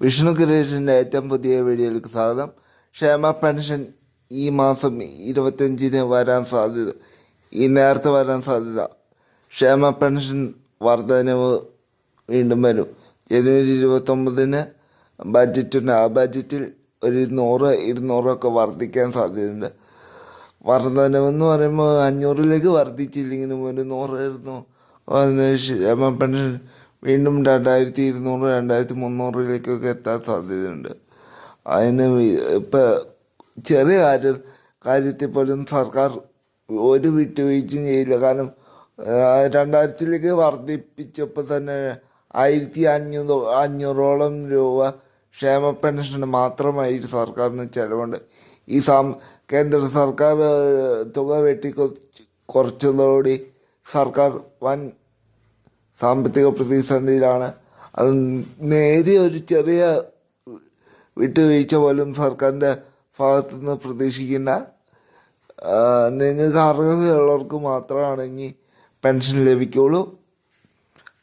വിഷ്ണു ക്രിയേഷന്റെ ഏറ്റവും പുതിയ വീഡിയോയിലേക്ക് സ്വാഗതം. ക്ഷേമ പെൻഷൻ ഈ മാസം ഇരുപത്തഞ്ചിന് വരാൻ സാധ്യത ഈ നേരത്തെ വരാൻ സാധ്യത. ക്ഷേമ പെൻഷൻ വർധനവ് വീണ്ടും വരും. ജനുവരി ഇരുപത്തൊമ്പതിന് ബഡ്ജറ്റുണ്ട് ആ ബഡ്ജറ്റിൽ ഒരു നൂറ് ഇരുന്നൂറൊക്കെ വർദ്ധിക്കാൻ സാധ്യതയുണ്ട്. വർധനവെന്ന് പറയുമ്പോൾ അഞ്ഞൂറിലേക്ക് വർദ്ധിച്ചില്ലെങ്കിലും ഒരു നൂറ് ഇരുന്നൂറ്. ക്ഷേമ പെൻഷൻ വീണ്ടും രണ്ടായിരത്തി ഇരുന്നൂറ് രണ്ടായിരത്തി മുന്നൂറിലേക്കൊക്കെ എത്താൻ സാധ്യതയുണ്ട്. അതിന് ഇപ്പം ചെറിയ കാര്യ കാര്യത്തിൽ പോലും സർക്കാർ ഒരു വിട്ടുവീഴ്ചയും ചെയ്യില്ല. കാരണം രണ്ടായിരത്തിലേക്ക് വർദ്ധിപ്പിച്ചപ്പോൾ തന്നെ ആയിരത്തി അഞ്ഞൂറ് അഞ്ഞൂറോളം രൂപ ക്ഷേമ പെൻഷന് മാത്രമായിട്ട് സർക്കാരിന് ചിലവുണ്ട്. ഈ സാം കേന്ദ്ര സർക്കാർ തുക വെട്ടി കുറച്ചതോടെ സർക്കാർ വൻ സാമ്പത്തിക പ്രതിസന്ധിയിലാണ്. അത് നേരിയ ഒരു ചെറിയ വിട്ടുവീഴ്ച പോലും സർക്കാരിന്റെ ഭാഗത്തു നിന്ന് പ്രതീക്ഷിക്കുന്ന നിങ്ങൾക്ക് അർഹതയുള്ളവർക്ക് മാത്രമാണ് ഇനി പെൻഷൻ ലഭിക്കുള്ളൂ.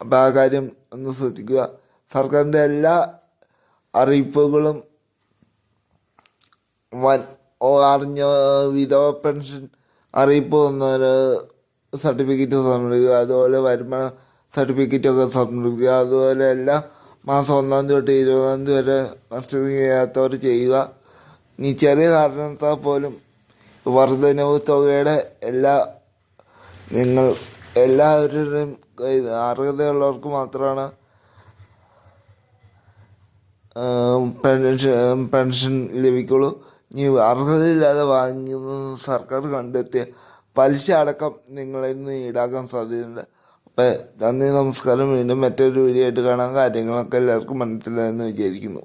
അപ്പോൾ ആ കാര്യം ഒന്ന് ശ്രദ്ധിക്കുക. സർക്കാരിന്റെ എല്ലാ അറിയിപ്പുകളും വൻ അറിഞ്ഞ വിധവ പെൻഷൻ അറിയിപ്പ് തന്നൊരു സർട്ടിഫിക്കറ്റ് സമർപ്പിക്കുക. അതുപോലെ വരുമാന സർട്ടിഫിക്കറ്റ് ഒക്കെ സമർപ്പിക്കുക. അതുപോലെ എല്ലാ മാസം ഒന്നാം തീയതി തൊട്ട് ഇരുപതാം തീയതി വരെ മസ്റ്ററിങ് ചെയ്യാത്തവർ ചെയ്യുക. ഇനി ചെറിയ കാരണത്താൽ പോലും വർധനവ് തുകയുടെ എല്ലാ നിങ്ങൾ എല്ലാവരുടെയും അർഹതയുള്ളവർക്ക് മാത്രമാണ് പെൻഷൻ പെൻഷൻ ലഭിക്കുള്ളൂ. ഇനി അർഹതയില്ലാതെ വാങ്ങുന്നത് സർക്കാർ കണ്ടെത്തിയ പലിശ അടക്കം നിങ്ങളിൽ നിന്ന് ഈടാക്കാൻ സാധ്യതയുണ്ട്. അപ്പം നന്ദി നമസ്കാരം. വീണ്ടും മറ്റൊരു വീഡിയോ ആയിട്ട് കാണാൻ കാര്യങ്ങളൊക്കെ എല്ലാവർക്കും മനസ്സിലായെന്ന് വിചാരിക്കുന്നു.